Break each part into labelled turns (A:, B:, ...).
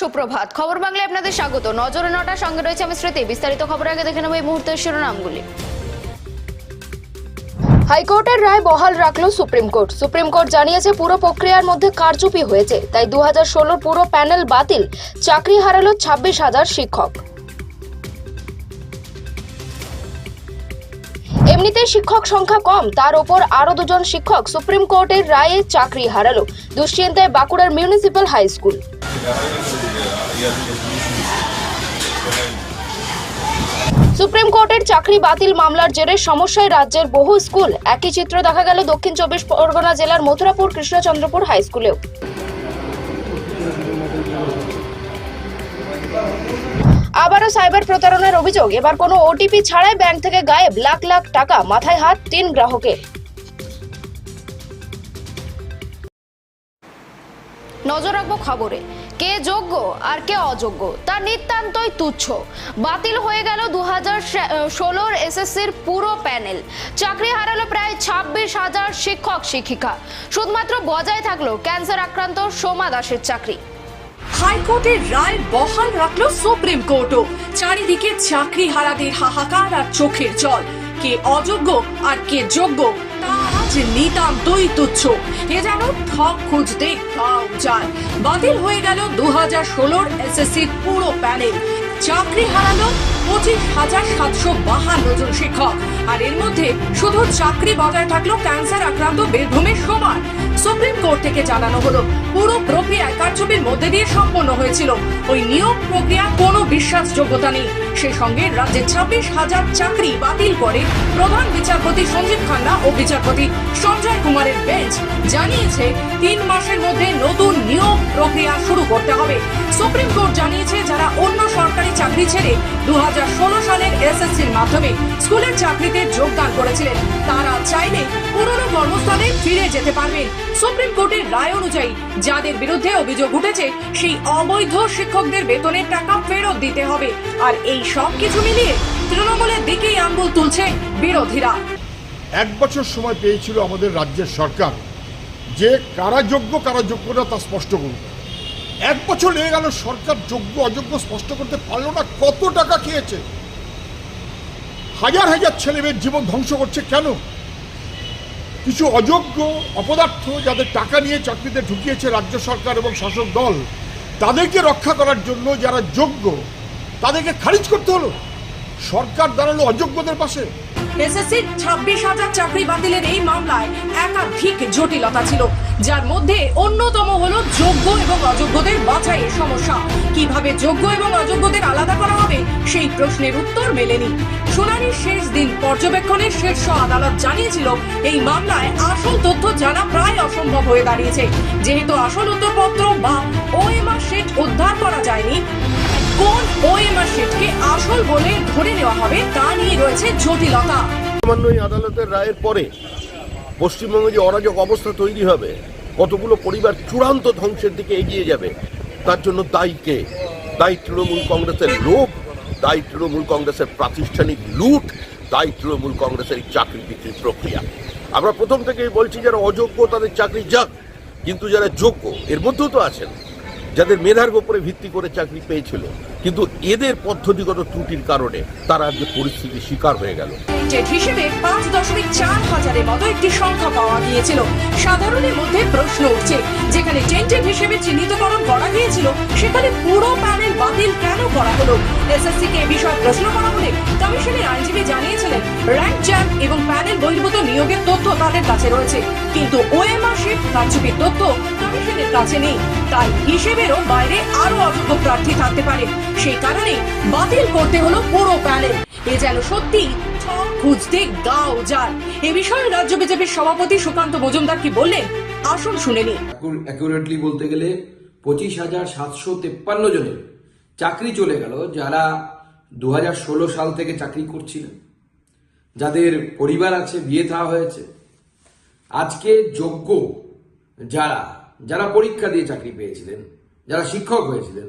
A: সুপ্রভাত। খবর বাংলায় আপনাদের স্বাগত। নজরে নটার সঙ্গে রয়েছে আমি স্মৃতি। বিস্তারিত খবর আগে দেখে নেব এই মুহূর্তের শিরোনামগুলি। হাইকোর্টের রায় বহাল রাখল সুপ্রিম কোর্ট। সুপ্রিম কোর্ট জানিয়েছে, পুরো প্রক্রিয়ার মধ্যে কারচুপি হয়েছে, তাই দু হাজার পুরো প্যানেল বাতিল। চাকরি হারালো ছাব্বিশ হাজার শিক্ষক। এমনিতেই শিক্ষক সংখ্যা কম, তার ওপর আরও দুজন শিক্ষক সুপ্রিম কোর্টের রায়ে চাকরি হারালো। দুশ্চিন্তায় বাঁকুড়ার মিউনিসিপ্যাল হাই স্কুল। সুপ্রিম কোর্টের চাকরি বাতিল মামলার জেরে সমস্যায় রাজ্যের বহু স্কুল। একই চিত্র দেখা গেল দক্ষিণ চব্বিশ পরগনা জেলার মথুরাপুর, কৃষ্ণচন্দ্রপুর হাই স্কুলেও। আবারও সাইবার প্রতারণার অভিযোগ। এবার কোনো ওটিপি ছাড়াই ব্যাংক থেকে গায়েব লাখ লাখ টাকা, মাথায় হাত তিন গ্রাহকের। নজর রাখব খবরে। কে যোগ্য আর কে অযোগ্য তা নিতান্তই তুচ্ছ। বাতিল হয়ে গেল দু হাজার ষোলোর এসএসসির পুরো প্যানেল। চাকরি হারালো প্রায় ছাব্বিশ হাজার শিক্ষক, শিক্ষিকা। শুধুমাত্র বজায় থাকল ক্যান্সার আক্রান্ত সোমা দাসের চাকরি।
B: হাইকোর্টের রায় বহাল রাখল সুপ্রিম কোর্টও। চারিদিকে চাকরি হারাদের হাহাকার আর চোখের জল। কে অযোগ্য আর কে যোগ্য, তা আজ নিতান্তই তুচ্ছ। এ যেন ঠক খুঁজতে গাও যায় বাতিল হয়ে গেল দু হাজার ষোলোর এসএসসির পুরো প্যানেল। চাকরি হারালো পঁচিশ হাজার সাতশো বাহান্ন জন শিক্ষক। আর এর মধ্যে শুধু চাকরি বজায় থাকল ক্যান্সার আক্রান্ত বীরভূমের সমান সুপ্রিম কোর্ট থেকে জানানো হলো, পুরো প্রক্রিয়া কারচুপির মধ্যে দিয়ে সম্পন্ন হয়েছিল। ওই নিয়োগ প্রক্রিয়া কোনো বিশ্বাসযোগ্যতা নেই। সেই সঙ্গে রাজ্যে ছাব্বিশ হাজার চাকরি বাতিল করে প্রধান বিচারপতি সঞ্জীব খান্না ও বিচারপতি সঞ্জয় কুমারের বেঞ্চ। জানিয়েছে, তিন মাসের মধ্যে নতুন নিয়োগ প্রক্রিয়া শুরু করতে হবে। সুপ্রিম কোর্ট জানিয়েছে যারা অন্য সরকারি চাকরি ছেড়ে দু সালের এসএসসির মাধ্যমে স্কুলের চাকরিতে যোগদান করেছিলেন, তারা চাইলে পুরনো কর্মস্থলে ফিরে যেতে পারবেন। সুপ্রিম কোর্টের রায় অনুযায়ী যাদের বিরুদ্ধে অভিযোগ উঠেছে, সেই অবৈধ শিক্ষকদের বেতনের টাকা ফেরত দিতে হবে। আর এই সব কিছু মিলিয়ে তৃণমূলের দিকেই আঙ্গুল তুলছে বিরোধীরা।
C: এক বছর সময় পেয়েছিল আমাদের রাজ্যের সরকার। যে কারা যোগ্য কারা যোগ্য না তা স্পষ্ট করুন। এক বছর লেগে গেল সরকার যোগ্য অযোগ্য স্পষ্ট করতে পারল না, কত টাকা খেয়েছে? হাজার হাজার ছেলেমেয়ের জীবন ধ্বংস করছে কেন? কিছু অযোগ্য অপদার্থ যাদের টাকা নিয়ে চাকরিতে ঢুকিয়েছে রাজ্য সরকার এবং শাসক দল, তাদেরকে রক্ষা করার জন্য যারা যোগ্য, তাদেরকে খারিজ করতে হলো। সরকার দাঁড়াল অযোগ্যদের পাশে।
B: এসএসসির ছাব্বিশ হাজার চাকরি বাতিলের এই মামলায় একাধিক জটিলতা ছিল, যার মধ্যে অন্যতম হলো যোগ্য এবং অযোগ্যদের বাছাইয়ের সমস্যা। কীভাবে যোগ্য এবং অযোগ্যদের আলাদা করা হবে, সেই প্রশ্নের উত্তর মেলেনি। শুনানির শেষ দিন পর্যবেক্ষণের শীর্ষ আদালত জানিয়েছিল, এই মামলায় আসল তথ্য জানা প্রায় অসম্ভব হয়ে দাঁড়িয়েছে। যেহেতু আসল উত্তরপত্র বা ওএমআর শিট উদ্ধার করা যায়নি কোন ওএমআর শিটকে আসল বলে ধরে নেওয়া হবে তা নিয়ে রয়েছে জটিলতা।
D: সামান্য আদালতের রায়ের পরে পশ্চিমবঙ্গে যে অরাজক অবস্থা তৈরি হবে, কতগুলো পরিবার চূড়ান্ত ধ্বংসের দিকে এগিয়ে যাবে, তার জন্য দায়ী কে? দায়ী তৃণমূল কংগ্রেসের লোভ, দায়ী তৃণমূল কংগ্রেসের প্রাতিষ্ঠানিক লুট, দায়ী তৃণমূল কংগ্রেসের চাকরি বিক্রির প্রক্রিয়া। আমরা প্রথম থেকেই বলছি, যারা অযোগ্য তাদের চাকরি যাক, কিন্তু যারা যোগ্য, এর মধ্যেও তো আছেন। যাদের মেধার উপরে ভিত্তি করে চাকরি পেয়েছিল। কিন্তু এদের পদ্ধতিগত ত্রুটির কারণে তারা আজকে পরিস্থিতির শিকার হয়ে গেল।
B: হিসেবে পাঁচ দশমিক চার হাজারের মতো একটি সংখ্যা পাওয়া গিয়েছিল। সাধারণের মধ্যে প্রশ্ন উঠছে, যেখানে টেন্টেড হিসেবে চিহ্নিতকরণ করা গিয়েছিল, সেখানে পুরো প্যানেল বাতিল কেন করা হলো? এসএসসি কে বিষয়ে প্রশ্ন করা হলে কমিশনের আইনজীবী জানিয়েছিলেন র্যাঙ্ক জ্যাম এবং প্যানেল বহির্ভূত নিয়োগের তথ্য তাদের কাছে রয়েছে। কিন্তু ওএমআর শিট কারচুপির তথ্য কমিশনের কাছে নেই। তাই হিসেবেরও বাইরে আরও অযোগ্য প্রার্থী থাকতে পারে। সেই কারণে বাতিল করতে হলো পুরো প্যানেল। এ যেন সত্যি খুঁজতে গাও যায়। এ বিষয়ে রাজ্য বিজেপির সভাপতি সুকান্ত মজুমদার কি বললেন? আসুন শুনে নিন
E: অ্যাকুরেটলি বলতে গেলে পঁচিশ হাজার সাতশো তেপ্পান্ন জনের চাকরি চলে গেল যারা দু হাজার ষোলো সাল থেকে চাকরি করছিলেন যাদের পরিবার আছে, বিয়ে থা হয়েছে। আজকে যোগ্য যারা যারা পরীক্ষা দিয়ে চাকরি পেয়েছিলেন, যারা শিক্ষক হয়েছিলেন,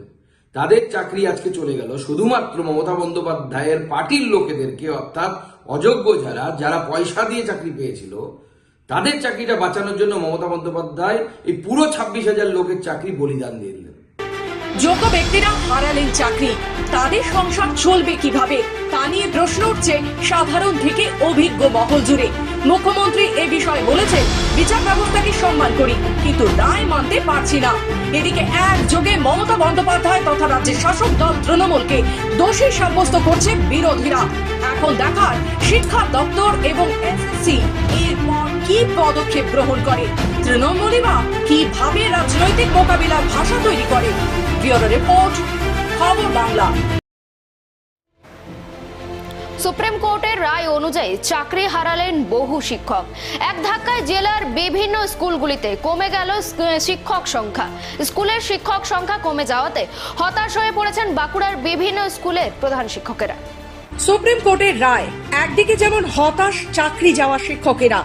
E: তাদের চাকরি আজকে চলে গেল। শুধুমাত্র মমতা বন্দ্যোপাধ্যায়ের পার্টির লোকেদেরকে অর্থাৎ অযোগ্য যারা যারা পয়সা দিয়ে চাকরি পেয়েছিল, তাদের চাকরিটা বাঁচানোর জন্য মমতা বন্দ্যোপাধ্যায় এই পুরো ছাব্বিশ হাজার লোকের চাকরি বলিদান দিয়ে দিলেন।
B: যোগ্য ব্যক্তিরা হারালেন চাকরি। তাদের সংসার চলবে কীভাবে, তা নিয়ে প্রশ্ন উঠছে সাধারণ থেকে অভিজ্ঞ মহল জুড়ে। মুখ্যমন্ত্রী এ বিষয়ে বলেছেন, বিচার ব্যবস্থাকে সম্মান করি, কিন্তু রায় মানতে পারছি না। এদিকে একযোগে মমতা বন্দ্যোপাধ্যায় তথা রাজ্যের শাসক দল তৃণমূলকে দোষী সাব্যস্ত করছে বিরোধীরা। এখন দেখার শিক্ষা দপ্তর এবং এসএসসি এরপর কি পদক্ষেপ গ্রহণ করে? তৃণমূলই বা কীভাবে রাজনৈতিক মোকাবিলার ভাষা তৈরি করে? ব্যুরো রিপোর্ট, খবর বাংলা।
A: সুপ্রিম কোর্টের রায় অনুযায়ী চাকরি হারালেন বহু শিক্ষক। এক ধাক্কায় জেলার বিভিন্ন স্কুলগুলিতে কমে গেল শিক্ষক সংখ্যা। স্কুলের শিক্ষক সংখ্যা কমে যাওয়াতে হতাশ হয়ে পড়েছেন বাঁকুড়ার বিভিন্ন স্কুলের প্রধান শিক্ষকেরা।
B: সুপ্রিম কোর্টের রায়, একদিকে যেমন হতাশ চাকরি যাওয়া শিক্ষকেরা,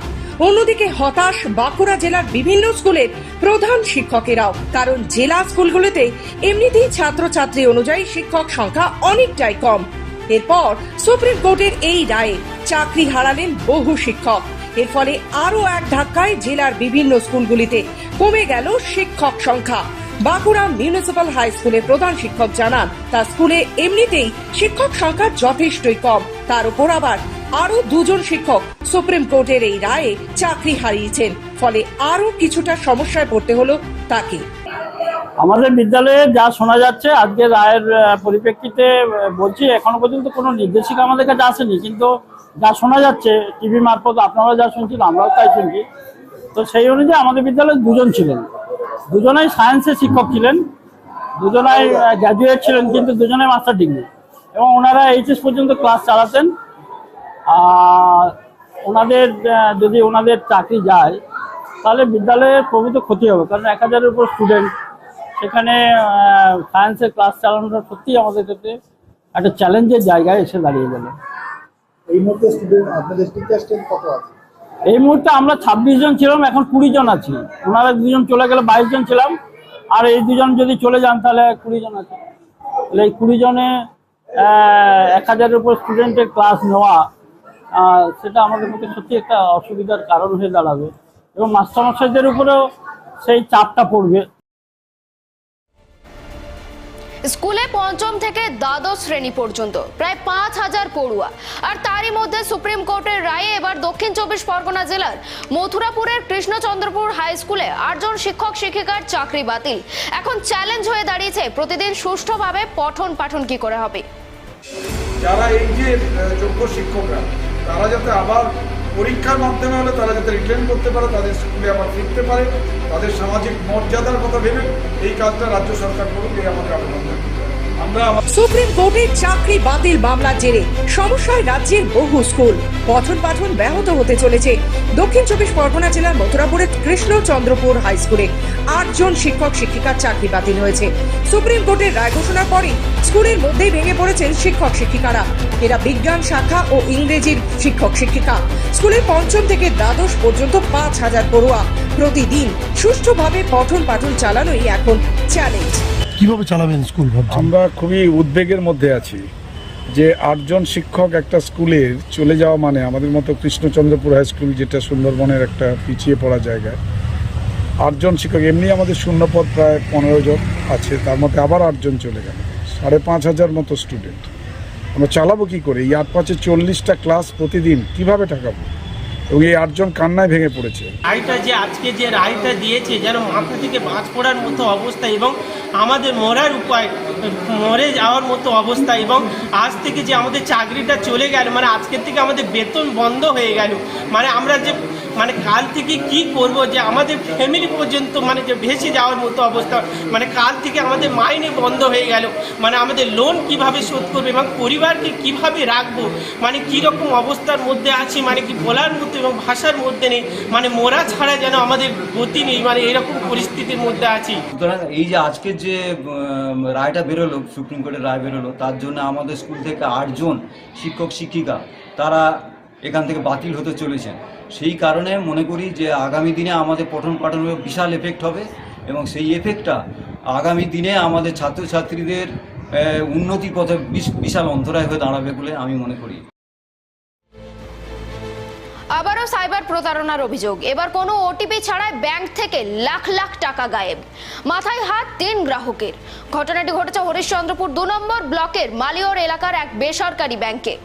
B: অন্যদিকে হতাশ বাঁকুড়া জেলার বিভিন্ন স্কুলের প্রধান শিক্ষকেরাও। কারণ জেলা স্কুলগুলোতে এমনিতেই ছাত্রছাত্রী অনুযায়ী শিক্ষক সংখ্যা অনেকটাই কম। এরপর সুপ্রিম কোর্টের এই রায়ে চাকরি হারালেন বহু শিক্ষক। এর ফলে আরও এক ধাক্কায় জেলার বিভিন্ন স্কুলগুলিতে কমে গেল শিক্ষক সংখ্যা। বাঁকুড়া মিউনিসিপাল হাই স্কুলের প্রধান শিক্ষক জানান, তার স্কুলে এমনিতেই শিক্ষক সংখ্যা যথেষ্টই কম। তার উপর আবার আরও দুজন শিক্ষক সুপ্রিম কোর্টের এই রায়ে চাকরি হারিয়েছেন। ফলে আরও কিছুটা সমস্যায় পড়তে হলো তাকে।
F: আমাদের বিদ্যালয়ে যা শোনা যাচ্ছে, আজকে রায়ের পরিপ্রেক্ষিতে বলছি, এখনও পর্যন্ত কোনো নির্দেশিকা আমাদের কাছে আসেনি, কিন্তু যা শোনা যাচ্ছে, টিভি মারফত আপনারা যা শুনছেন, আমরাও তাই শুনছি। তো সেই অনুযায়ী আমাদের বিদ্যালয়ে দুজন ছিলেন। দুজনাই সায়েন্সের শিক্ষক ছিলেন, দুজনাই গ্র্যাজুয়েট ছিলেন, কিন্তু দুজনাই মাস্টার ডিগ্রি এবং ওনারা এইচএস পর্যন্ত ক্লাস চালাতেন। আর ওনাদের যদি ওনাদের চাকরি যায়, তাহলে বিদ্যালয়ের প্রভূত ক্ষতি হবে, কারণ এক হাজারের উপর স্টুডেন্ট সেখানে সায়েন্সের ক্লাস চালানোটা সত্যিই আমাদের ক্ষেত্রে একটা চ্যালেঞ্জের জায়গায় এসে দাঁড়িয়ে গেল।
G: এই মুহূর্তে স্টুডেন্ট আপনাদের টিচার স্ট্রেন্থ কত আছে?
F: এই মুহূর্তে আমরা ছাব্বিশ জন ছিলাম এখন কুড়ি জন আছি। ওনারা দুজন চলে গেলে বাইশ জন ছিলাম। আর এই দুজন যদি চলে যান তাহলে কুড়ি জন আছে। তাহলে এই কুড়ি জনে এক হাজারের উপর স্টুডেন্টের ক্লাস নেওয়া সেটা আমাদের মধ্যে সত্যি একটা অসুবিধার কারণ হয়ে দাঁড়াবে। এবং মাস্টারমশাইদের উপরেও সেই চাপটা পড়বে।
A: স্কুলে পঞ্চম থেকে দ্বাদশ শ্রেণি পর্যন্ত, প্রায় পাঁচ হাজার পড়ুয়া। আর তারই মধ্যে সুপ্রিম কোর্টের রায়ে এবার দক্ষিণ চব্বিশ পরগনা জেলার মথুরাপুরের কৃষ্ণচন্দ্রপুর হাই স্কুলে আটজন শিক্ষক শিক্ষিকার চাকরি বাতিল। এখন চ্যালেঞ্জ হয়ে দাঁড়িয়েছে, প্রতিদিন সুষ্ঠুভাবে পঠন পাঠন কি করে হবে?
H: যারা এই যে যোগ্য শিক্ষকরা, তারা যাতে আবার পরীক্ষার মাধ্যমে হলে তারা যাতে রিটার্ন করতে পারে, তাদের স্কুলে আবার ফিরতে পারে, তাদের সামাজিক মর্যাদার কথা ভেবে এই কাজটা রাজ্য সরকার করুক, এই আমাদের আবেদন থাকবে।
B: সুপ্রিম কোর্টের চাকরি বাতিল মামলার জেরে সমস্যায় রাজ্যের বহু স্কুল পঠন পাঠন ব্যাহত হতে চলেছে। দক্ষিণ চব্বিশ পরগনা জেলার মথুরাপুরের কৃষ্ণচন্দ্রপুর হাই স্কুলে আটজন শিক্ষক শিক্ষিকার চাকরি বাতিল হয়েছে। সুপ্রিম কোর্টের রায় ঘোষণার পরই স্কুলের মধ্যেই ভেঙে পড়েছেন শিক্ষক শিক্ষিকারা। এরা বিজ্ঞান শাখা ও ইংরেজির শিক্ষক শিক্ষিকা। স্কুলের পঞ্চম থেকে দ্বাদশ পর্যন্ত পাঁচ হাজার পড়ুয়া। প্রতিদিন সুষ্ঠুভাবে পঠন পাঠন চালানোই এখন চ্যালেঞ্জ।
G: কীভাবে চালাবেন স্কুল
H: আমরা খুবই উদ্বেগের মধ্যে আছি যে আটজন শিক্ষক একটা স্কুলের চলে যাওয়া মানে আমাদের মতো কৃষ্ণচন্দ্রপুর হাই স্কুল যেটা সুন্দরবনের একটা পিছিয়ে পড়া জায়গায় আটজন শিক্ষক এমনি আমাদের শূন্যপদ প্রায় পনেরো জন আছে তার মধ্যে আবার আটজন চলে গেল সাড়ে পাঁচ হাজার মতো স্টুডেন্ট আমরা চালাবো কি করে? এই আট পাঁচে চল্লিশটা ক্লাস প্রতিদিন কীভাবে টাকাবো এবং এই আটজন কান্নায় ভেঙে পড়েছে।
I: রায়টা যে আজকে যে রায়টা দিয়েছে যেন মাথা থেকে বাজ পড়ার মতো অবস্থা এবং আমাদের মরার উপায়, মরে যাওয়ার মতো অবস্থা এবং আজ থেকে যে আমাদের চাকরিটা চলে গেল মানে আজকের থেকে আমাদের বেতন বন্ধ হয়ে গেল মানে আমরা যে মানে কাল থেকে কি করব যে আমাদের ফ্যামিলি পর্যন্ত মানে যে ভেসে যাওয়ার মতো অবস্থা মানে কাল থেকে আমাদের মাইনে বন্ধ হয়ে গেল মানে আমাদের লোন কীভাবে শোধ করবে এবং পরিবারকে কীভাবে রাখব মানে কি রকম অবস্থার মধ্যে আছি মানে কি বলার মতো এবং ভাষার মধ্যে নেই মানে মোরা ছাড়া যেন আমাদের গতি নেই মানে এরকম পরিস্থিতির মধ্যে আছি।
J: সুতরাং এই যে আজকের যে রায়টা বেরোলো, সুপ্রিম কোর্টের রায় বেরোলো, তার জন্য আমাদের স্কুল থেকে আটজন শিক্ষক, শিক্ষিকা, তারা এখান থেকে বাতিল হতে চলেছেন সেই কারণে মনে করি যে আগামী দিনে আমাদের পঠন পাঠনের বিশাল এফেক্ট হবে এবং সেই এফেক্টটা আগামী দিনে আমাদের ছাত্রছাত্রীদের উন্নতির পথে বিশ- বিশাল অন্তরায় হয়ে দাঁড়াবে বলে আমি মনে করি।
A: আবারও সাইবার প্রতারণার অভিযোগ। এবার কোনো ওটিপি ছাড়াই ব্যাংক থেকে লাখ লাখ টাকা গায়েব। মাথায় হাত তিন গ্রাহকের। ঘটনাটি ঘটেছে হরিশ্চন্দ্রপুর দু নম্বর ব্লকের মালিয়র এলাকার এক বেসরকারি ব্যাংকে।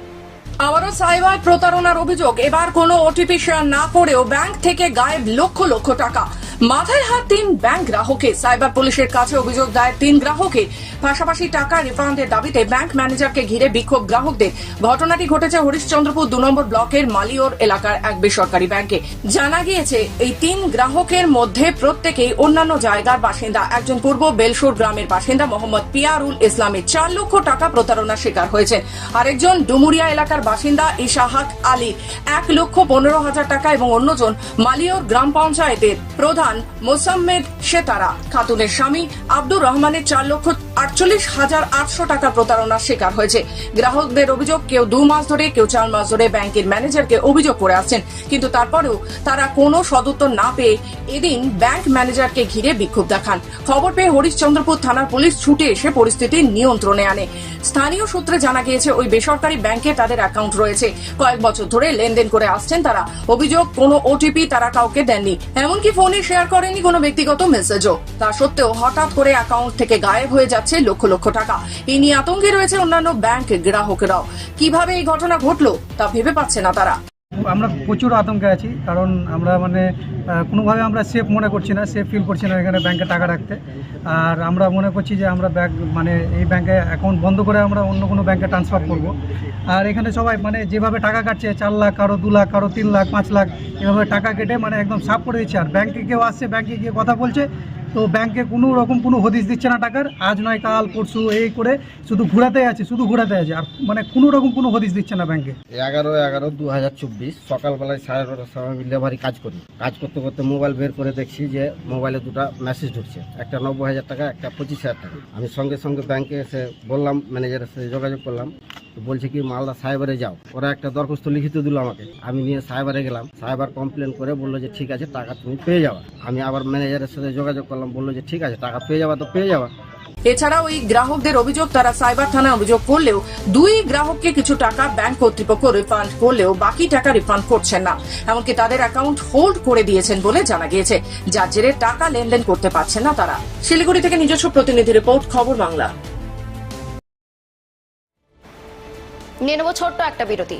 B: আবারও সাইবার প্রতারণার অভিযোগ। এবার কোনো ওটিপি শেয়ার না করেও ব্যাংক থেকে গায়েব লক্ষ লক্ষ টাকা। মাথায় হাত তিন ব্যাংক গ্রাহকের সাইবার পুলিশের কাছে অভিযোগ দায়ের তিন গ্রাহকের পাশাপাশি টাকা রিফান্ডের দাবিতে ব্যাংক ম্যানেজারকে ঘিরে বিক্ষোভ গ্রাহকদের। ঘটনাটি ঘটেছে হরিশ্চন্দ্রপুর দু নম্বর ব্লকের মালিয়র এলাকার এক বেসরকারি ব্যাংকে। জানা গিয়েছে, এই তিন গ্রাহকের মধ্যে প্রত্যেকেই অন্যান্য জায়গার বাসিন্দা। একজন পূর্ব বেলসুর গ্রামের বাসিন্দা মোহাম্মদ পিয়ারুল ইসলামের চার লক্ষ টাকা প্রতারণার শিকার হয়েছেন আরেকজন ডুমুরিয়া এলাকার বাসিন্দা ইশাহাক আলী, এক লক্ষ পনেরো হাজার টাকা এবং অন্যজন মালিয়র গ্রাম পঞ্চায়েতের প্রধান। মোসাম্মেদ সেতারা। খাতুনের স্বামী আব্দুর রহমানের চার লক্ষ আটচল্লিশ হাজার আটশো টাকা প্রতারণার শিকার হয়েছে। গ্রাহকদের অভিযোগ, কেউ দু মাস ধরে, কেউ চার মাস ধরে ব্যাংকের ম্যানেজারকে অভিযোগ করে আসছেন। কিন্তু তারপরেও তারা কোনো সদুত্তর না পেয়ে এদিন ব্যাংক ম্যানেজারকে ঘিরে বিক্ষোভ দেখান। খবর পেয়ে হরিশ্চন্দ্রপুর থানার পুলিশ ছুটে এসে পরিস্থিতি নিয়ন্ত্রণে আনে। স্থানীয় সূত্রে জানা গিয়েছে, ওই বেসরকারি ব্যাংকে তাদের অ্যাকাউন্ট রয়েছে। কয়েক বছর ধরে লেনদেন করে আসছেন তারা। অভিযোগ, কোনো ওটিপি তারা কাউকে দেননি। এমনকি ফোনে শেয়ার করেনি কোনো ব্যক্তিগত মেসেজও। তা সত্ত্বেও হঠাৎ করে অ্যাকাউন্ট থেকে গায়েব হয়ে যাচ্ছে লক্ষ লক্ষ টাকা। এই নিয়ে আতঙ্কে রয়েছে অন্যান্য ব্যাংক গ্রাহকরাও। কীভাবে এই ঘটনা ঘটলো তা ভেবে পাচ্ছে না তারা।
K: আমরা প্রচুর আতঙ্কে আছি, কারণ আমরা মানে কোনোভাবে আমরা সেফ মনে করছি না সেফ ফিল করছি না এখানে ব্যাংকে টাকা রাখতে। আর আমরা মনে করছি যে আমরা ব্যাংক মানে এই ব্যাংকে অ্যাকাউন্ট বন্ধ করে আমরা অন্য কোনো ব্যাংকে ট্রান্সফার করব। আর এখানে সবাই মানে যেভাবে টাকা কাটছে, চার লাখ কারও, দু লাখ কারও, তিন লাখ, পাঁচ লাখ, এভাবে টাকা কেটে মানে একদম সাফ করে দিচ্ছে। আর ব্যাংকে কেউ আসছে ব্যাংকে গিয়ে কথা বলছে তো ব্যাংকে কোনো রকম কোনো হদিশ দিচ্ছে না টাকার। আজ নয়, কাল, পরশু এই করে শুধু ঘোরাতে আছে, শুধু ঘোরাতে আছে। আর মানে কোনো রকম কোনো হদিশ দিচ্ছে না ব্যাংকে
L: এগারো এগারো, দু হাজার চব্বিশ, সকালবেলায় সাড়ে নটার সময় লেবারি কাজ করি। কাজ করতে করতে মোবাইল বের করে দেখছি যে মোবাইলে দুটো মেসেজ ঢুকছে। একটা নব্বই হাজার টাকা, একটা পঁচিশ হাজার টাকা। আমি সঙ্গে সঙ্গে ব্যাংকে এসে বললাম ম্যানেজারের সাথে যোগাযোগ করলাম। বলছে কি, মালদা সাইবারে যাও। ওরা একটা দরখাস্ত লিখিত দিল আমাকে। আমি নিয়ে সাইবারে গেলাম। সাইবার কমপ্লেন করে বলল যে, ঠিক আছে, টাকা তুমি পেয়ে যাওয়া আমি আবার ম্যানেজারের সাথে যোগাযোগ করলাম। বলল যে ঠিক আছে টাকা পেয়ে যাওয়া তো পেয়ে যাওয়া
B: এছাড়াও এই গ্রাহকদের অভিযোগ তারা সাইবার থানায় অভিযোগ করলেও দুই গ্রাহককে কিছু টাকা ব্যাংক কর্তৃপক্ষ রিফান্ড করলেও বাকি টাকা রিফান্ড করছেন না। এমনকি তাদের অ্যাকাউন্ট হোল্ড করে দিয়েছেন বলে জানা গিয়েছে। যার জেরে টাকা লেনদেন করতে পারছেন না তারা। শিলিগুড়ি থেকে নিজস্ব প্রতিনিধি রিপোর্ট খবর বাংলা।
A: নিয়ে নেব ছোট্ট একটা বিরতি।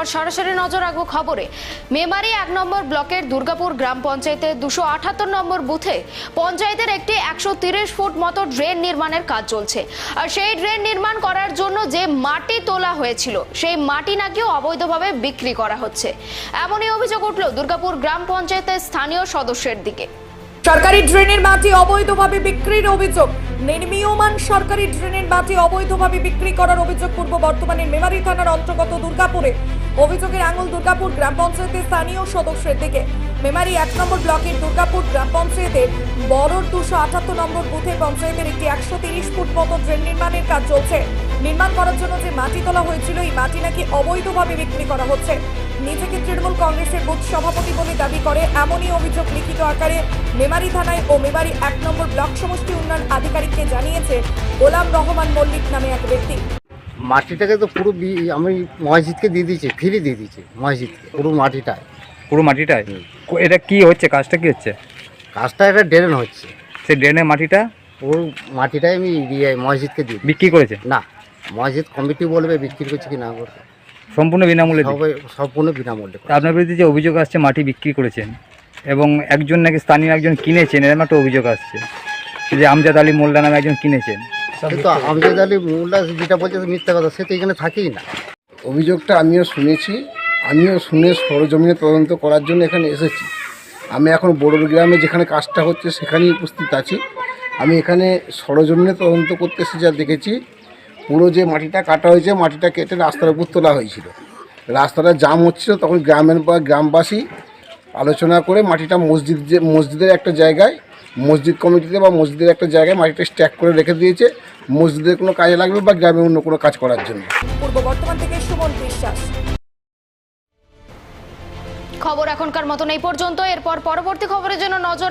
A: এরপর সরাসরি নজর রাখব খবরে। মেমারি এক নম্বর ব্লকের দুর্গাপুর গ্রাম পঞ্চায়েতের দুশো আঠাত্তর নম্বর বুথে পঞ্চায়েতের একটি একশো তিরিশ ফুট মতো ড্রেন নির্মাণের কাজ চলছে। আর সেই ড্রেন নির্মাণ করার জন্য যে মাটি তোলা হয়েছিল, সেই মাটি নাকি অবৈধভাবে বিক্রি করা হচ্ছে। এমনই অভিযোগ উঠল দুর্গাপুর গ্রাম পঞ্চায়েতের স্থানীয় সদস্যের দিকে।
B: সরকারি ড্রেনের মাটি অবৈধভাবে বিক্রির অভিযোগ। নির্মীয়মান সরকারি ড্রেনের মাটি অবৈধভাবে বিক্রি করার অভিযোগ পূর্ব বর্তমানের মেমারি থানার অন্তর্গত দুর্গাপুরে। অভিযোগের আঙুল দুর্গাপুর গ্রাম পঞ্চায়েতের স্থানীয় সদস্যের দিকে। মেমারি এক নম্বর ব্লকের দুর্গাপুর গ্রাম পঞ্চায়েতের বড়র দুশো আটাত্তর নম্বর বুথে পঞ্চায়েতের একটি একশো তিরিশ ফুট মতো ড্রেন নির্মাণের কাজ চলছে। নির্মাণ করার জন্য যে মাটি তোলা হয়েছিল, এই মাটি নাকি অবৈধভাবে বিক্রি করা হচ্ছে। নিজেকে তৃণমূল কংগ্রেসের বুথ সভাপতি বলে দাবি করে এমনই অভিযোগ লিখিত আকারে মেমারি থানায় ও মেমারি এক নম্বর ব্লক সমষ্টি উন্নয়ন আধিকারিককে জানিয়েছে গোলাম রহমান মল্লিক নামে এক ব্যক্তি।
M: মাটিটাকে তো পুরো বি- আমি মসজিদকে দিয়ে দিয়েছি ফ্রি দিয়ে দিয়েছি মসজিদকে পুরো মাটিটায়।
N: পুরো মাটিটায়? এটা কি হচ্ছে? কাজটা কি হচ্ছে?
M: কাজটা একটা ড্রেন হচ্ছে।
N: সেই ড্রেনের মাটিটা?
M: পুরো মাটিটাই আমি দিয়ে মসজিদকে দিই
N: বিক্রি করেছে?
M: না মসজিদ কমিটি বলবে বিক্রি করছে কি না করছে
N: সম্পূর্ণ বিনামূল্যে।
M: সম্পূর্ণ বিনামূল্যে
N: তা আপনার বিরুদ্ধে যে অভিযোগ আসছে মাটি বিক্রি করেছেন এবং একজন নাকি স্থানীয় একজন কিনেছেন এরকম একটা অভিযোগ আসছে যে আমজাদ আলী মোল্লা নামে একজন কিনেছেন।
M: কিন্তু আমজাদ আলী মোল্লা যেটা বলছে মিথ্যা কথা সে তো এখানে থাকেই না।
O: অভিযোগটা আমিও শুনেছি আমিও শুনে সরজমিনে তদন্ত করার জন্য এখানে এসেছি। আমি এখন বড়োর গ্রামে যেখানে কাজটা হচ্ছে সেখানেই উপস্থিত আছি। আমি এখানে সরজমিনে তদন্ত করতে এসে যা দেখেছি পুরো যে মাটিটা কাটা হয়েছে মাটিটা কেটে রাস্তার উপর তোলা হয়েছিল। রাস্তাটা জাম হচ্ছিল তখন গ্রামের বা গ্রামবাসী আলোচনা করে মাটিটা মসজিদ যে মসজিদের একটা জায়গায় মসজিদ কমিটিতে বা মসজিদের একটা জায়গায় মাটিটা স্ট্যাক করে রেখে দিয়েছে। মসজিদের কোনো কাজে লাগবে বা গ্রামে অন্য কোনো কাজ করার জন্য।
K: পূর্ব বর্তমান থেকে সুমন বিশ্বাস।
A: খবর এখনকার মতন এই পর্যন্ত এরপর পরবর্তী খবরের জন্য নজর